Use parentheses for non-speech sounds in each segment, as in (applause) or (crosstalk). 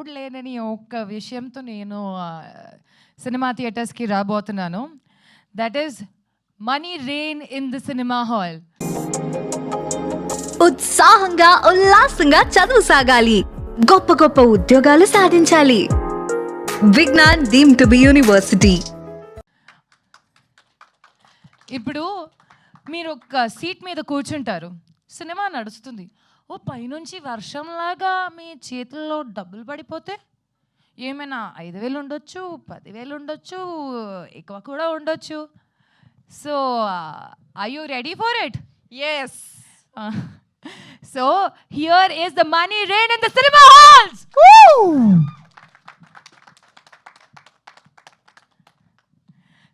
చూడలేనని ఒక్క విషయంతో నేను సినిమా థియేటర్స్కి రాబోతున్నాను. That is money rain in the cinema hall ఉత్సాహంగా ఉల్లాసంగా చదువు సాగాలి. గొప్ప గొప్ప ఉద్యోగాలు సాధించాలి. Vignan deemed to be university. ఇప్పుడు మీరు ఒక సీట్ మీద కూర్చుంటారు. సినిమా నడుస్తుంది. ఓ పైనుంచి వర్షంలాగా మీ చేతుల్లో డబ్బులు పడిపోతే ఏమైనా ఐదు వేలు ఉండొచ్చు పదివేలు ఉండొచ్చు ఎక్కువ కూడా ఉండొచ్చు. So I you ready for it yes so here is the money rain in the cinema halls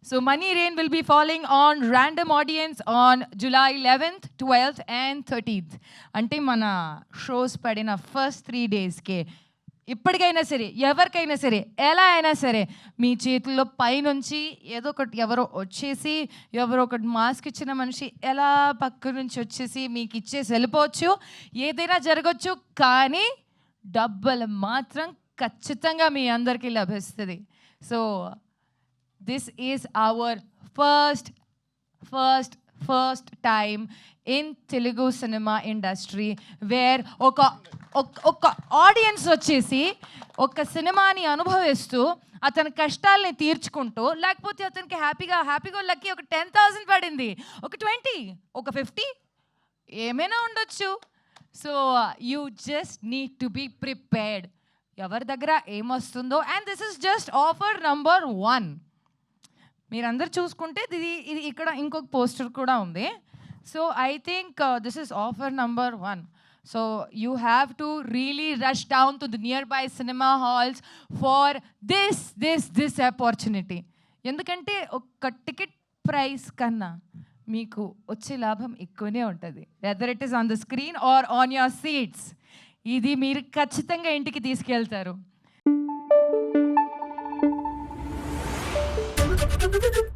So Money Rain will be falling on random audience on July 11th, 12th and 13th. అంటే మన shows పడిన first three డేస్కే ఇప్పటికైనా సరే ఎవరికైనా సరే ఎలా అయినా సరే మీ చేతుల్లో పైనుంచి ఏదో ఒకటి ఎవరో వచ్చేసి ఎవరో ఒకటి మాస్క్ ఇచ్చిన మనిషి ఎలా పక్క నుంచి వచ్చేసి మీకు ఇచ్చేసి వెళ్ళిపోవచ్చు ఏదైనా జరగచ్చు కానీ డబ్బులు మాత్రం ఖచ్చితంగా మీ అందరికీ లభిస్తుంది so this is our first first first time in Telugu cinema industry where ఒక ఒక- ఆడియన్స్ వచ్చేసి ఒక సినిమాని అనుభవిస్తూ అతని కష్టాల్ని తీర్చుకుంటూ లేకపోతే అతనికి హ్యాపీగా హ్యాపీగా లక్కి ఒక టెన్ థౌసండ్ పడింది. ఒక ట్వంటీ ఒక ఫిఫ్టీ ఏమైనా ఉండొచ్చు. So you just need to be prepared ఎవరి దగ్గర ఏమొస్తుందో and this is just offer number one మీరందరు చూసుకుంటే ఇది ఇది ఇక్కడ ఇంకొక పోస్టర్ కూడా ఉంది. So I think this is offer number one so you have to really rush down to the nearby cinema halls for this this this opportunity ఎందుకంటే ఒక టికెట్ ప్రైస్ కన్నా మీకు వచ్చే లాభం ఎక్కువనే ఉంటుంది. Whether it is on the screen or on your seats ఇది మీరు ఖచ్చితంగా ఇంటికి తీసుకెళ్తారు. Thank (laughs) you.